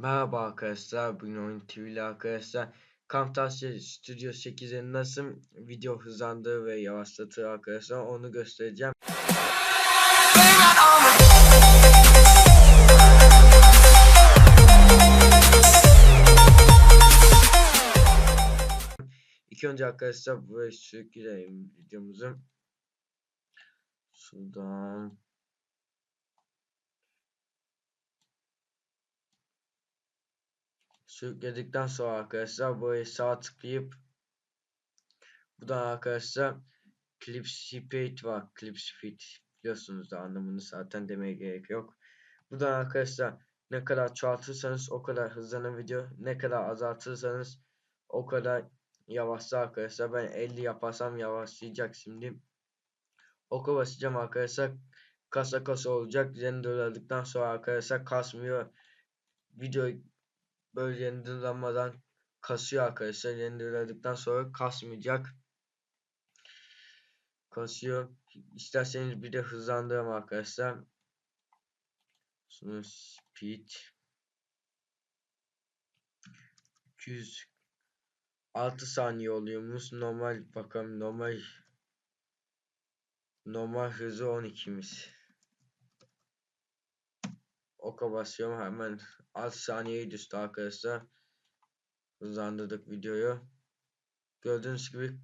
Merhaba arkadaşlar, bugün Oyun TV ile arkadaşlar Camtasia Studio 8'in nasıl video hızlandığı ve yavaşlatır arkadaşlar onu göstereceğim. İlk önce arkadaşlar buraya sürükleyelim videomuzu. Şuradan sürükledikten sonra arkadaşlar buraya sağ tıklayıp buradan arkadaşlar clip speed var. Clip speed biliyorsunuz da anlamını zaten demeye gerek yok. Buradan arkadaşlar ne kadar çoğaltırsanız o kadar hızlanır video. Ne kadar azaltırsanız o kadar yavaşlar arkadaşlar ben 50 yaparsam yavaşlayacak şimdi. Oka basacağım arkadaşlar. Kasa kasa olacak. Renderladıktan sonra arkadaşlar kasmıyor. Video böyle renderlanmadan kasıyor arkadaşlar. Renderladıktan sonra kasmayacak. Kasıyor. İsterseniz bir de hızlandıralım arkadaşlar. Şunu speed 206 saniye oluyormuş. Normal bakalım normal normal hızı 12'miş. Oka basıyorum hemen 6 saniyeyi düştü arkadaşlar. Hızlandırdık videoyu. Gördüğünüz gibi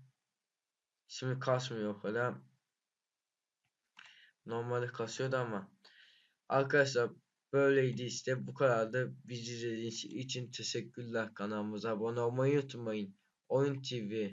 şimdi kasmıyor kadar. Normalde kasıyordu ama. Arkadaşlar böyleydi işte bu kadardı. Bizi izlediğiniz için teşekkürler kanalımıza abone olmayı unutmayın. Oyun TV